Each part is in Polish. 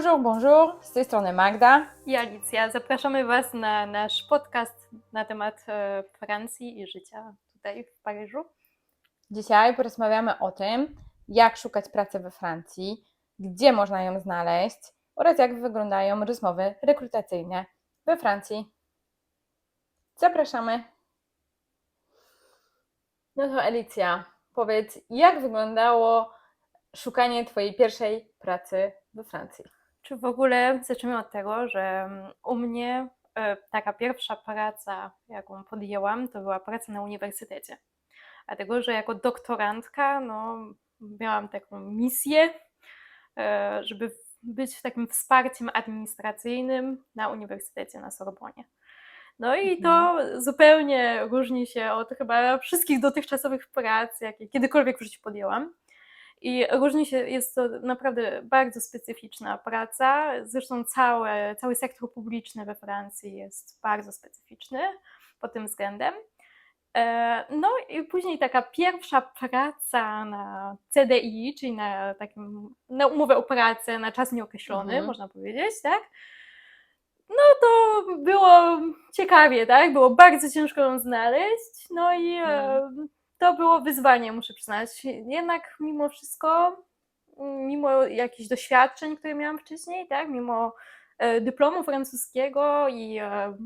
Bonjour, bonjour, z tej strony Magda. I Alicja, zapraszamy Was na nasz podcast na temat e, Francji i życia tutaj w Paryżu. Dzisiaj porozmawiamy o tym, jak szukać pracy we Francji, gdzie można ją znaleźć oraz jak wyglądają rozmowy rekrutacyjne we Francji. Zapraszamy. No to Alicja, powiedz, jak wyglądało szukanie Twojej pierwszej pracy we Francji? Czy w ogóle zacznijmy od tego, że mm, u mnie e, taka pierwsza praca, jaką podjęłam, to była praca na uniwersytecie. Dlatego, że jako doktorantka no, miałam taką misję, e, żeby być takim wsparciem administracyjnym na uniwersytecie na Sorbonie. No i to zupełnie różni się od chyba wszystkich dotychczasowych prac, jakie kiedykolwiek w życiu podjęłam. I różni się, jest to naprawdę bardzo specyficzna praca. Zresztą cały, cały sektor publiczny we Francji jest bardzo specyficzny pod tym względem. E, No i później taka pierwsza praca na CDI, czyli na takim, na umowę o pracę na czas nieokreślony, Mhm. można powiedzieć, tak? No to było ciekawie, tak? Było bardzo ciężko ją znaleźć. No i e, Mhm. To było wyzwanie, muszę przyznać. Jednak mimo wszystko, mimo jakichś doświadczeń, które miałam wcześniej, tak? Mimo e, dyplomu francuskiego i e,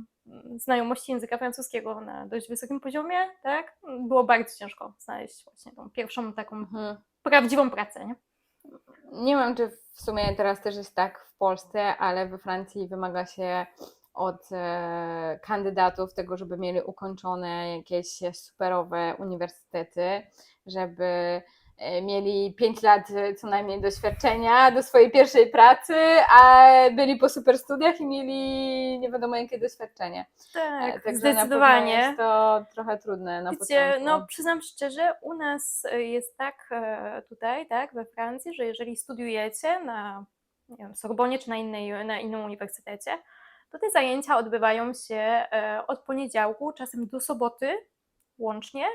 znajomości języka francuskiego na dość wysokim poziomie, tak? Było bardzo ciężko znaleźć właśnie tą pierwszą taką Mhm. prawdziwą pracę, nie? Nie wiem, czy w sumie teraz też jest tak w Polsce, ale we Francji wymaga się od e, kandydatów tego, żeby mieli ukończone jakieś superowe uniwersytety, żeby e, mieli 5 lat e, co najmniej doświadczenia do swojej pierwszej pracy, a byli po super studiach i mieli nie wiadomo jakie doświadczenie. Tak, także zdecydowanie. Jest to trochę trudne na Wiecie, początku. no przyznam szczerze, u nas jest tak tutaj, tak, we Francji, że jeżeli studiujecie na wiem, Sorbonie czy na, innej, na innym uniwersytecie, to te zajęcia odbywają się e, od poniedziałku, czasem do soboty łącznie,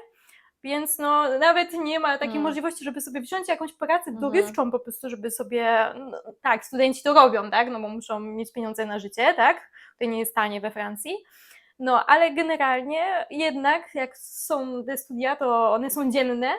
więc no nawet nie ma takiej Mm. możliwości, żeby sobie wziąć jakąś pracę Mhm. dorywczą po prostu, żeby sobie, no, tak, studenci to robią, tak, no bo muszą mieć pieniądze na życie, tak, to nie jest tanie we Francji, no, ale generalnie jednak jak są te studia, to one są dzienne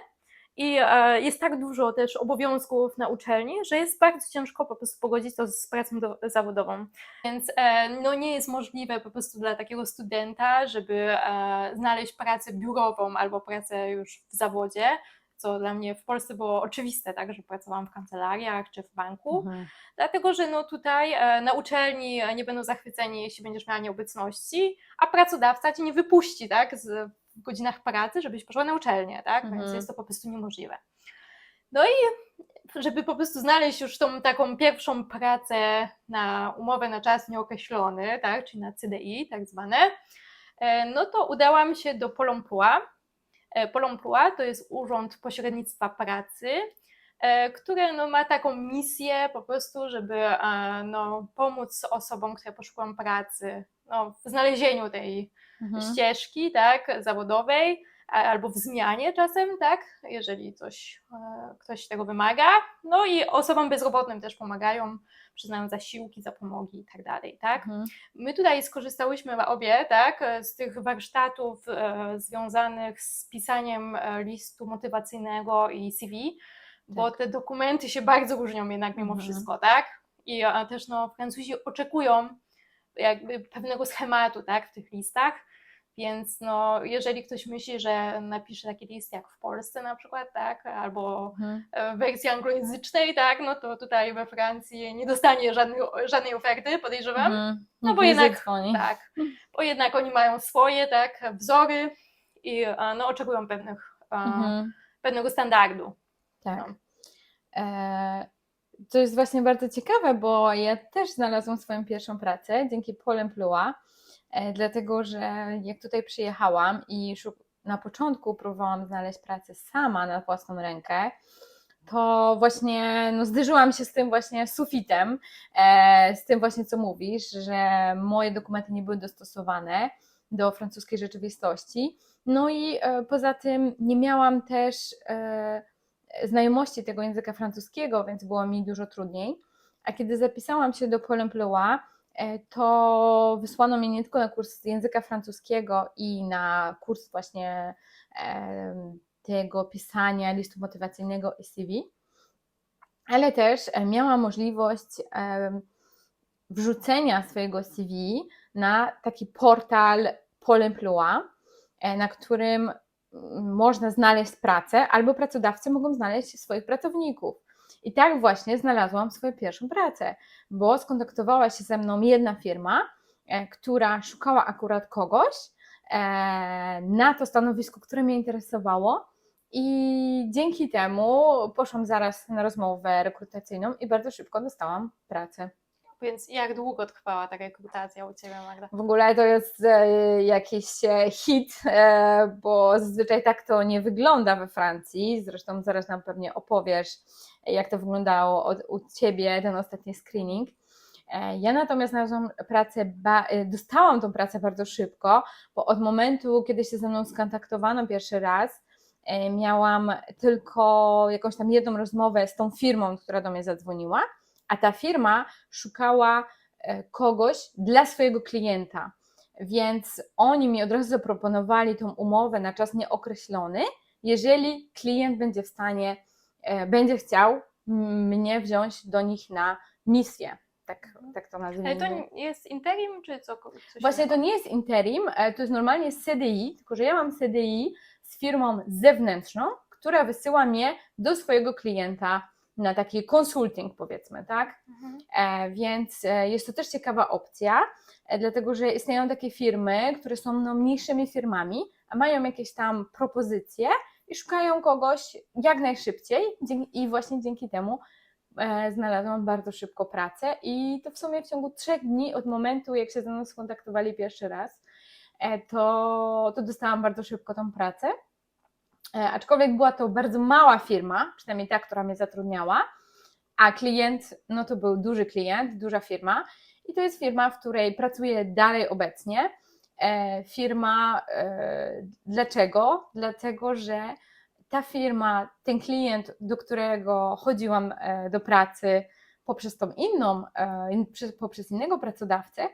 i e, jest tak dużo też obowiązków na uczelni, że jest bardzo ciężko po prostu pogodzić to z pracą do, zawodową. Więc e, no, nie jest możliwe po prostu dla takiego studenta, żeby e, znaleźć pracę biurową albo pracę już w zawodzie, co dla mnie w Polsce było oczywiste, tak, że pracowałam w kancelariach czy w banku. Mhm. Dlatego, że no tutaj e, na uczelni e, nie będą zachwyceni, jeśli będziesz miała nieobecności, a pracodawca cię nie wypuści, tak, z, w godzinach pracy, żebyś poszła na uczelnię, tak, więc Mhm. jest to po prostu niemożliwe. No i żeby po prostu znaleźć już tą taką pierwszą pracę na umowę na czas nieokreślony, tak, czyli na CDI tak zwane, e, no to udałam się do Pôle emploi. E, Pôle emploi to jest Urząd Pośrednictwa Pracy, e, które no, ma taką misję po prostu, żeby no, pomóc osobom, które poszukują pracy no, w znalezieniu tej Mhm. ścieżki tak, zawodowej albo w zmianie czasem, tak, jeżeli coś, e, ktoś tego wymaga. No i osobom bezrobotnym też pomagają, przyznają zasiłki, zapomogi i tak dalej, tak. Mhm. My tutaj skorzystałyśmy obie, tak, z tych warsztatów e, związanych z pisaniem e, listu motywacyjnego i CV, bo Tak. te dokumenty się bardzo różnią jednak mimo Mhm. wszystko, tak? I e, też no, Francuzi oczekują jakby pewnego schematu, tak, w tych listach, więc no, jeżeli ktoś myśli, że napisze taki list jak w Polsce na przykład, tak, albo Mhm. e, w wersji anglojęzycznej, tak, no to tutaj we Francji nie dostanie żadnej, żadnej oferty, podejrzewam. Mhm. No bo nie jednak, tak, bo jednak oni mają swoje, tak, wzory i no, oczekują pewnych, Mhm. pewnego standardu. Tak. No. E, to jest właśnie bardzo ciekawe, bo ja też znalazłam swoją pierwszą pracę dzięki Pôle emploi, e, dlatego że jak tutaj przyjechałam i na początku próbowałam znaleźć pracę sama na własną rękę, to właśnie no, zderzyłam się z tym właśnie sufitem, e, z tym właśnie co mówisz, że moje dokumenty nie były dostosowane do francuskiej rzeczywistości. No i e, poza tym nie miałam też e, znajomości tego języka francuskiego, więc było mi dużo trudniej. a kiedy zapisałam się do Pôle emploi, e, to wysłano mnie nie tylko na kurs języka francuskiego i na kurs właśnie tego pisania listu motywacyjnego i CV, ale też e, miałam możliwość wrzucenia swojego CV na taki portal Pôle emploi, e, na którym mm, można znaleźć pracę, albo pracodawcy mogą znaleźć swoich pracowników. I tak właśnie znalazłam swoją pierwszą pracę, bo skontaktowała się ze mną jedna firma, e, która szukała akurat kogoś e, na to stanowisko, które mnie interesowało. I dzięki temu poszłam zaraz na rozmowę rekrutacyjną i bardzo szybko dostałam pracę. Więc jak długo trwała ta rekrutacja u Ciebie, Magda? W ogóle to jest e, jakiś e, hit, e, bo zazwyczaj tak to nie wygląda we Francji. Zresztą zaraz nam pewnie opowiesz, jak to wyglądało od, u Ciebie, ten ostatni screening. E, Ja natomiast znalazłam pracę, e, dostałam tą pracę bardzo szybko, bo od momentu, kiedy się ze mną skontaktowano pierwszy raz, e, miałam tylko jakąś tam jedną rozmowę z tą firmą, która do mnie zadzwoniła, a ta firma szukała e, kogoś dla swojego klienta. Więc oni mi od razu zaproponowali tą umowę na czas nieokreślony, jeżeli klient będzie w stanie, e, będzie chciał mnie wziąć do nich na misję. Tak, tak to Ale nazwijmy. to nie- jest interim, czy co? Właśnie to nie jest interim, e, to jest normalnie CDI, tylko że ja mam CDI z firmą zewnętrzną, która wysyła mnie do swojego klienta na taki consulting, powiedzmy, tak? Mhm. E, Więc e, jest to też ciekawa opcja, e, dlatego że istnieją takie firmy, które są no, mniejszymi firmami, a mają jakieś tam propozycje i szukają kogoś jak najszybciej i właśnie dzięki temu e, znalazłam bardzo szybko pracę i to w sumie w ciągu trzech dni od momentu, jak się ze mną skontaktowali pierwszy raz, e, to, to dostałam bardzo szybko tą pracę. E, Aczkolwiek była to bardzo mała firma, przynajmniej ta, która mnie zatrudniała, a klient, no to był duży klient, duża firma i to jest firma, w której pracuję dalej obecnie. E, Firma, e, dlaczego? Dlatego, że ta firma, ten klient, do którego chodziłam do pracy poprzez tą inną, poprzez innego pracodawcę,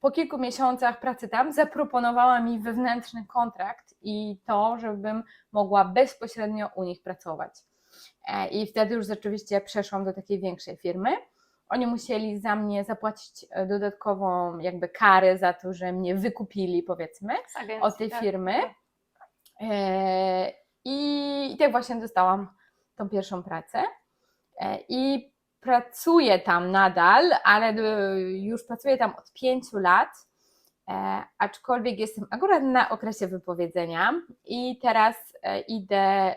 po kilku miesiącach pracy tam zaproponowała mi wewnętrzny kontrakt i to, żebym mogła bezpośrednio u nich pracować. E, I wtedy już rzeczywiście przeszłam do takiej większej firmy. Oni musieli za mnie zapłacić e, dodatkową jakby karę za to, że mnie wykupili, powiedzmy, agencji, od tej tak? firmy. E, I, I tak właśnie dostałam tą pierwszą pracę. I pracuję tam nadal, ale e, już pracuję tam od pięciu lat. E, aczkolwiek jestem akurat na okresie wypowiedzenia i teraz e, idę,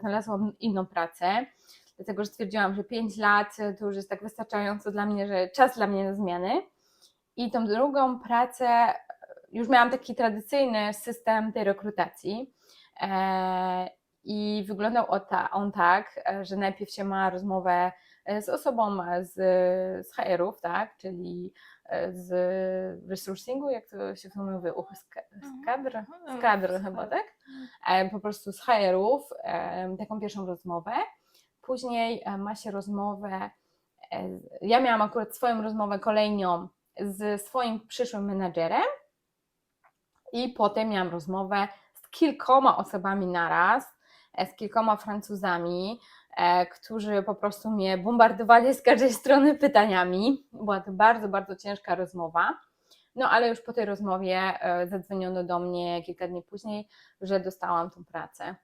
znalazłam inną pracę, dlatego że stwierdziłam, że 5 lat to już jest tak wystarczająco dla mnie, że czas dla mnie na zmiany. I tą drugą pracę już miałam taki tradycyjny system tej rekrutacji. I wyglądał on ta- on tak, że najpierw się ma rozmowę z osobą z, z HR-ów, tak, czyli e, z resourcingu, jak to się sumie mówi, z, ka- z kadr, z kadr chyba, tak? E, Po prostu z HR-ów, e, taką pierwszą rozmowę. Później e, ma się rozmowę, e, ja miałam akurat swoją rozmowę kolejną z swoim przyszłym menadżerem i potem miałam rozmowę z kilkoma osobami naraz, e, z kilkoma Francuzami, e, którzy po prostu mnie bombardowali z każdej strony pytaniami. Była to bardzo, bardzo ciężka rozmowa. No ale już po tej rozmowie e, zadzwoniono do mnie kilka dni później, że dostałam tą pracę.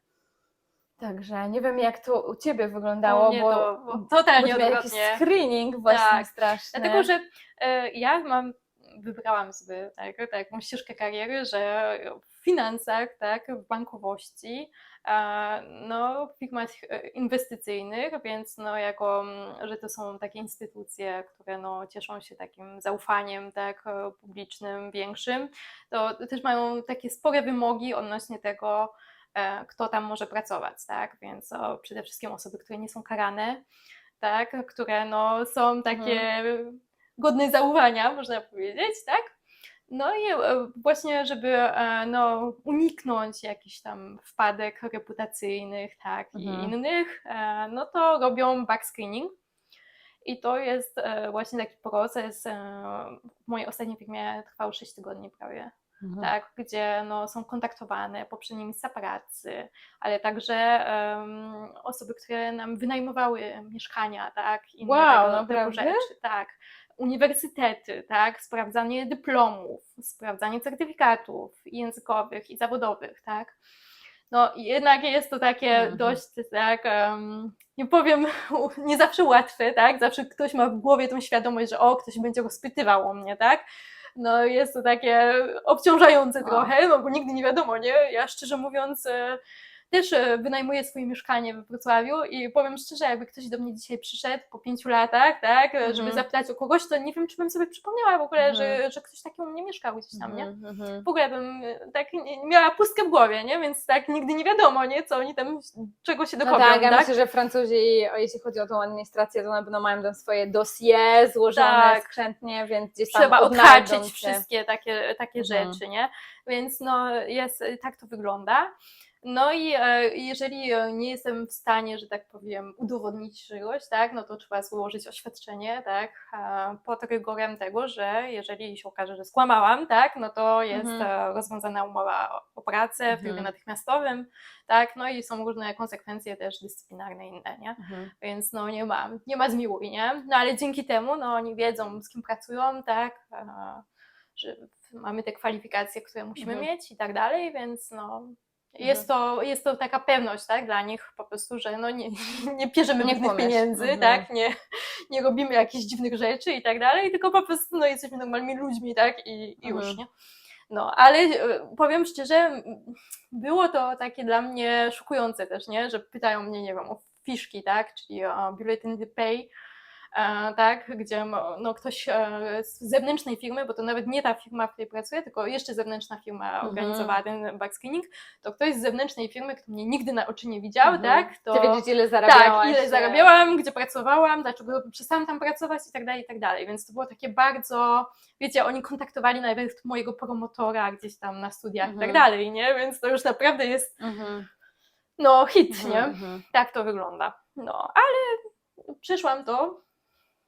Także nie wiem, jak to u Ciebie wyglądało, U bo, to bo bo totalnie miałeś jakiś screening właśnie Tak, straszny. Dlatego, że e, ja mam, wybrałam sobie tak, taką ścieżkę kariery, że w finansach, tak, w bankowości, e, no, w firmach e, inwestycyjnych, więc no, jako, mm, że to są takie instytucje, które no, cieszą się takim zaufaniem tak, e, publicznym, większym, to też mają takie spore wymogi odnośnie tego, e, kto tam może pracować, tak, więc o, przede wszystkim osoby, które nie są karane, tak, które no, są takie godne zaufania, można powiedzieć, tak? No i e, właśnie, żeby e, no, uniknąć jakichś tam wpadek reputacyjnych, tak, i Mhm. innych, e, no to robią backscreening. I to jest właśnie taki proces. W mojej ostatniej firmie trwał 6 tygodni prawie Mhm. tak, gdzie no, są kontaktowane poprzednie miejsca pracy, ale także em, osoby, które nam wynajmowały mieszkania, tak, inne Wow, tego, naprawdę? rzeczy, tak. Uniwersytety, tak, sprawdzanie dyplomów, sprawdzanie certyfikatów językowych i zawodowych, tak. No jednak jest to takie Mhm. dość, tak, em, nie powiem, nie zawsze łatwe, tak, zawsze ktoś ma w głowie tą świadomość, że o, ktoś będzie rozpytywał o mnie, tak, no jest to takie obciążające O. trochę, no bo nigdy nie wiadomo, nie? Ja szczerze mówiąc e, też e, wynajmuję swoje mieszkanie we Wrocławiu i powiem szczerze, jakby ktoś do mnie dzisiaj przyszedł po pięciu latach, tak, e, żeby Mhm. zapytać o kogoś, to nie wiem, czy bym sobie przypomniała w ogóle, że, Mhm. że ktoś taki u mnie mieszkał gdzieś tam, nie? Mhm, mhm. W ogóle bym e, tak miała pustkę w głowie, nie? Więc tak nigdy nie wiadomo, nie? Co oni tam, czego się No dokopią, tak, ja tak? myślę, że Francuzi, jeśli chodzi o tą administrację, to na pewno mają tam swoje dosie złożone Tak. skrzętnie, więc gdzieś tam trzeba odhaczyć wszystkie takie, takie Mhm. rzeczy, nie? Więc no jest, tak to wygląda. No i e, jeżeli e, nie jestem w stanie, że tak powiem, udowodnić czegoś, tak, no to trzeba złożyć oświadczenie, tak, e, pod rygorem tego, że jeżeli się okaże, że skłamałam, tak, no to jest Mhm. rozwiązana umowa o- pracę w trybie Mhm. natychmiastowym, tak, no i są różne konsekwencje też dyscyplinarne inne, nie? Mhm. więc no nie ma, nie ma zmiłuj, nie? No ale dzięki temu, no oni wiedzą, z kim pracują, tak, że mamy te kwalifikacje, które musimy Mhm. mieć i tak dalej, więc no jest, to, jest to taka pewność, tak, dla nich po prostu, że no nie, nie bierzemy Nie pieniędzy, Mhm. tak, nie, nie robimy jakichś dziwnych rzeczy i tak dalej, tylko po prostu no jesteśmy normalnymi ludźmi, tak, i, i już, Mhm. nie? No, ale e, powiem szczerze, było to takie dla mnie szokujące też, nie? Że pytają mnie, nie wiem, o fiszki, tak? Czyli o bulletin de pay, tak? Gdzie no, ktoś e, z zewnętrznej firmy, bo to nawet nie ta firma, w której pracuję, tylko jeszcze zewnętrzna firma Mhm. organizowała ten back screening, to ktoś z zewnętrznej firmy, kto mnie nigdy na oczy nie widział, Mhm. tak? To... Chcę wiedzieć, ile zarabiałaś. Tak, ile e, zarabiałam, gdzie pracowałam, dlaczego przestałam tam pracować i tak dalej, i tak dalej. Więc to było takie bardzo, wiecie, oni kontaktowali nawet mojego promotora gdzieś tam na studiach i tak Mhm. dalej, nie? Więc to już naprawdę jest, Mhm. no, hit, Mhm. nie? Mhm. Tak to wygląda. No, ale przeszłam to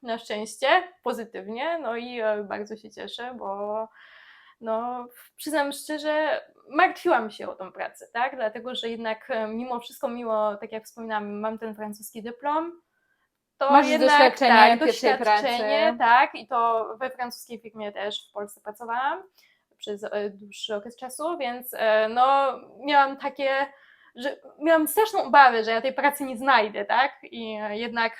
na szczęście pozytywnie, no i e, bardzo się cieszę, bo no, przyznam szczerze, martwiłam się o tą pracę, tak? Dlatego, że jednak e, mimo wszystko, mimo, tak jak wspominałam, mam ten francuski dyplom, to Masz jednak doświadczenie tak, doświadczenie, tak, i to we francuskiej firmie też w Polsce pracowałam przez e, dłuższy okres czasu, więc no miałam takie, że miałam straszną obawę, że ja tej pracy nie znajdę, tak, i jednak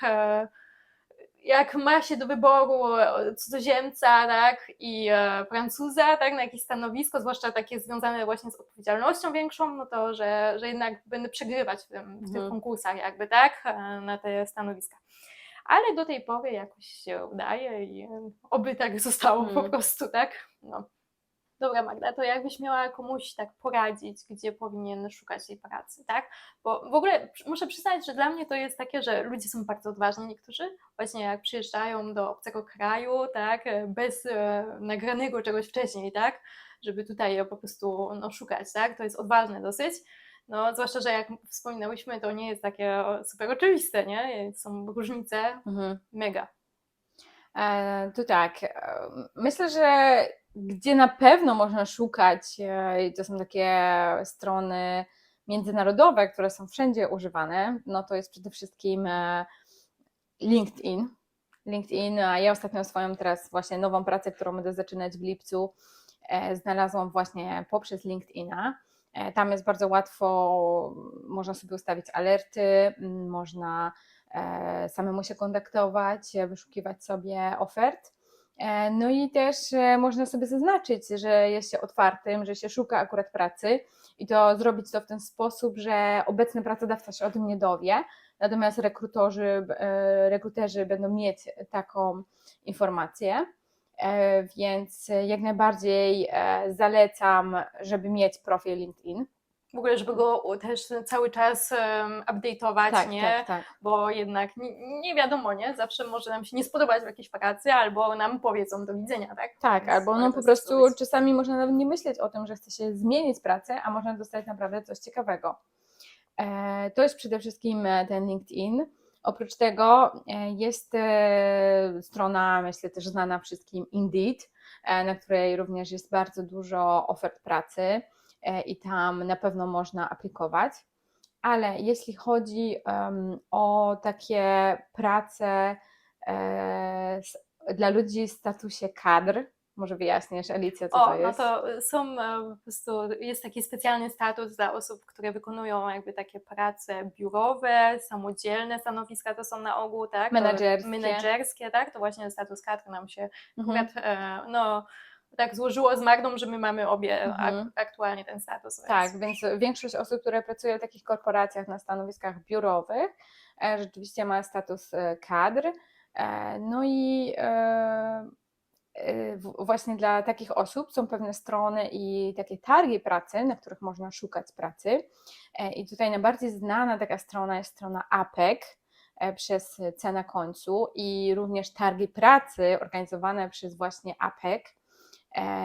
jak ma się do wyboru e, cudzoziemca, tak, i e, Francuza, tak, na jakieś stanowisko, zwłaszcza takie związane właśnie z odpowiedzialnością większą, no to, że, że jednak będę przegrywać w, tym, w tych Mhm. konkursach jakby, tak, e, na te stanowiska. Ale do tej pory jakoś się udaje i oby tak zostało po Mhm. prostu, tak, no. Dobra Magda, to jakbyś miała komuś tak poradzić, gdzie powinien szukać tej pracy, tak? Bo w ogóle muszę przyznać, że dla mnie to jest takie, że ludzie są bardzo odważni niektórzy, właśnie jak przyjeżdżają do obcego kraju, tak, e, bez e, nagranego czegoś wcześniej, tak, żeby tutaj po prostu no, szukać, tak, to jest odważne dosyć. No, zwłaszcza, że jak wspominałyśmy, to nie jest takie super oczywiste, nie? Są różnice Mhm. mega. E, To tak, e, myślę, że gdzie na pewno można szukać, e, to są takie strony międzynarodowe, które są wszędzie używane, no to jest przede wszystkim e, LinkedIn. LinkedIn, a ja ostatnio swoją teraz właśnie nową pracę, którą będę zaczynać w lipcu, e, znalazłam właśnie poprzez LinkedIna. Tam jest bardzo łatwo, można sobie ustawić alerty, można samemu się kontaktować, wyszukiwać sobie ofert. E, No i też e, można sobie zaznaczyć, że jest się otwartym, że się szuka akurat pracy i to zrobić to w ten sposób, że obecny pracodawca się o tym nie dowie, natomiast rekrutorzy, e, rekruterzy będą mieć taką informację. Więc jak najbardziej zalecam, żeby mieć profil LinkedIn. W ogóle, żeby go też cały czas um, update'ować, Tak, nie? tak, tak. bo jednak nie, nie wiadomo, nie? Zawsze może nam się nie spodobać w jakiejś pracy, albo nam powiedzą do widzenia, tak? Tak, Więc albo no po prostu czasami można nawet nie myśleć o tym, że chce się zmienić pracę, a można dostać naprawdę coś ciekawego. E, To jest przede wszystkim e, ten LinkedIn. Oprócz tego e, jest e, strona, myślę też znana wszystkim Indeed, na której również jest bardzo dużo ofert pracy i tam na pewno można aplikować. Ale jeśli chodzi o takie prace e, dla ludzi w statusie kadr, może wyjaśnisz, Alicja, co O, to no jest? to y, są e, po prostu, jest taki specjalny status dla osób, które wykonują jakby takie prace biurowe, samodzielne stanowiska to są na ogół, tak? To Menedżerskie. Menedżerskie, tak? To właśnie status kadr nam się Mhm. akurat, e, no, tak złożyło z Magdą, że my mamy obie Mhm. ak- aktualnie ten status. Więc... Tak, więc większość osób, które pracują w takich korporacjach na stanowiskach biurowych, e, rzeczywiście ma status e, kadr. E, No i właśnie dla takich osób są pewne strony i takie targi pracy, na których można szukać pracy. I tutaj najbardziej znana taka strona jest strona APEC przez C na końcu i również targi pracy organizowane przez właśnie APEC,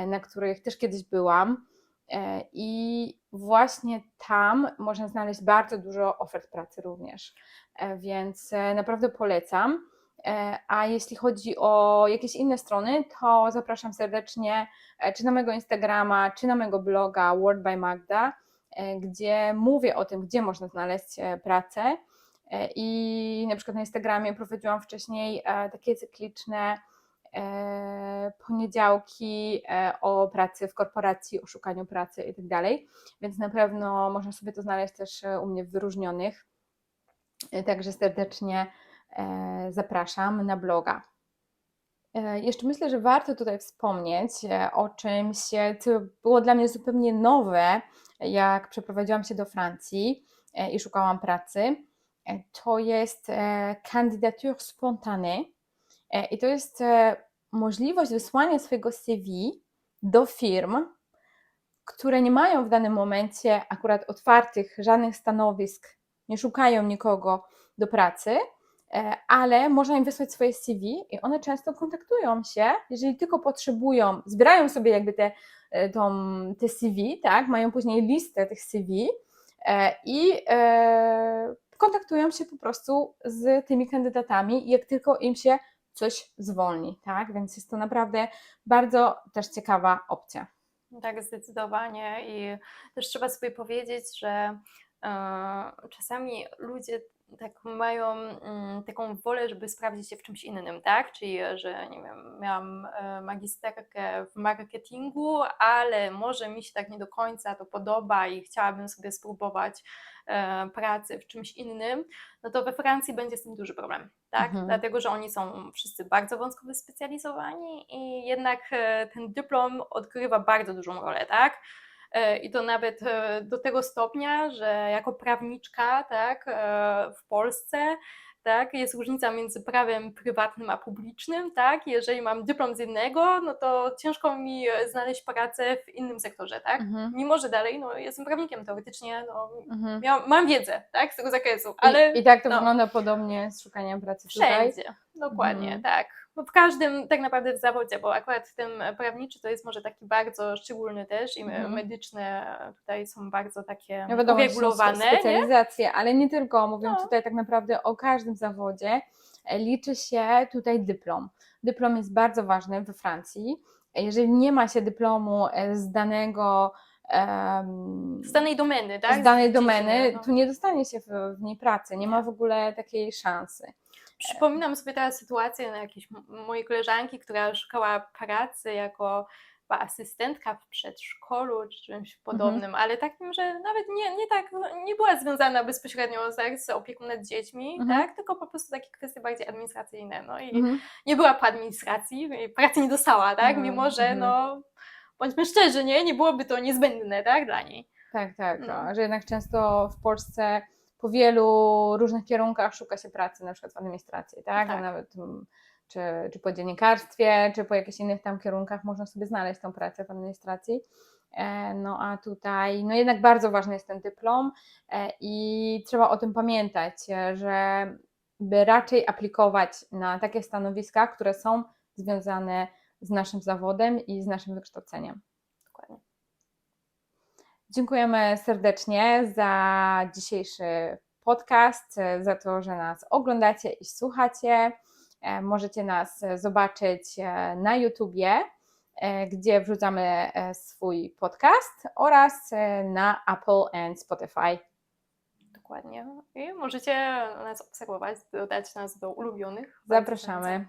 na których też kiedyś byłam. E, I właśnie tam można znaleźć bardzo dużo ofert pracy również, E, więc e, naprawdę polecam. E, A jeśli chodzi o jakieś inne strony, to zapraszam serdecznie e, czy na mojego Instagrama, czy na mojego bloga Word by Magda, e, gdzie mówię o tym, gdzie można znaleźć e, pracę. E, I na przykład na Instagramie prowadziłam wcześniej e, takie cykliczne e, poniedziałki e, o pracy w korporacji, o szukaniu pracy i tak więc na pewno można sobie to znaleźć też e, u mnie w wyróżnionych. E, Także serdecznie e, zapraszam na bloga. E, Jeszcze myślę, że warto tutaj wspomnieć e, o czymś, e, co było dla mnie zupełnie nowe, jak przeprowadziłam się do Francji e, i szukałam pracy. E, To jest e, candidature spontanée E, i to jest e, możliwość wysłania swojego CV do firm, które nie mają w danym momencie akurat otwartych żadnych stanowisk, nie szukają nikogo do pracy, e, ale można im wysłać swoje CV i one często kontaktują się, jeżeli tylko potrzebują, zbierają sobie jakby te, e, tą, te CV, tak, mają później listę tych CV e, i kontaktują się po prostu z tymi kandydatami, jak tylko im się coś zwolni, tak, więc jest to naprawdę bardzo też ciekawa opcja. Tak, zdecydowanie. I też trzeba sobie powiedzieć, że e, czasami ludzie tak mają mm, taką wolę, żeby sprawdzić się w czymś innym, tak? Czyli, że nie wiem, miałam e, magisterkę w marketingu, ale może mi się tak nie do końca to podoba i chciałabym sobie spróbować e, pracy w czymś innym, no to we Francji będzie z tym duży problem, tak? Mhm. Dlatego, że oni są wszyscy bardzo wąsko wyspecjalizowani i jednak e, ten dyplom odgrywa bardzo dużą rolę, tak? E, I to nawet e, do tego stopnia, że jako prawniczka, tak, e, w Polsce, tak, jest różnica między prawem prywatnym a publicznym, tak? Jeżeli mam dyplom z jednego, no to ciężko mi znaleźć pracę w innym sektorze, tak? Mhm. Mimo, że dalej, no, jestem prawnikiem teoretycznie, no, Mhm. miał, mam wiedzę, tak, z tego zakresu, ale I, I tak to no. wygląda podobnie z szukaniem pracy tutaj. Dokładnie, Mhm. tak. No w każdym tak naprawdę w zawodzie, bo akurat ten prawniczy to jest może taki bardzo szczególny też i Mhm. medyczne tutaj są bardzo takie No wiadomo, uregulowane, spe- nie? specjalizacje, ale nie tylko, mówiąc No. tutaj tak naprawdę o każdym zawodzie, e, liczy się tutaj dyplom. Dyplom jest bardzo ważny we Francji. Jeżeli nie ma się dyplomu e, z danego Z danej domeny, tak? z danej domeny, no. to nie dostanie się w, w niej pracy, nie ma w ogóle takiej szansy. Przypominam sobie teraz sytuację na jakiejś mojej koleżanki, która szukała pracy jako asystentka w przedszkolu czy czymś Mhm. podobnym, ale takim, że nawet nie, nie tak, nie była związana bezpośrednio z opieką nad dziećmi, Mhm. tak, tylko po prostu takie kwestie bardziej administracyjne. No i Mhm. nie była po administracji, pracy nie dostała, tak, mimo że no, bądźmy szczerzy, nie, nie byłoby to niezbędne, tak, dla niej. Tak, tak, No. że jednak często w Polsce po wielu różnych kierunkach szuka się pracy, na przykład w administracji, tak? Tak. Nawet mm, czy, czy po dziennikarstwie, czy po jakichś innych tam kierunkach można sobie znaleźć tą pracę w administracji. E, No a tutaj, no jednak bardzo ważny jest ten dyplom e, i trzeba o tym pamiętać, że by raczej aplikować na takie stanowiska, które są związane z naszym zawodem i z naszym wykształceniem. Dziękujemy serdecznie za dzisiejszy podcast, za to, że nas oglądacie i słuchacie. E, Możecie nas zobaczyć e, na YouTubie, e, gdzie wrzucamy swój podcast oraz na Apple and Spotify. Dokładnie. I możecie nas obserwować, dodać nas do ulubionych. Zapraszamy.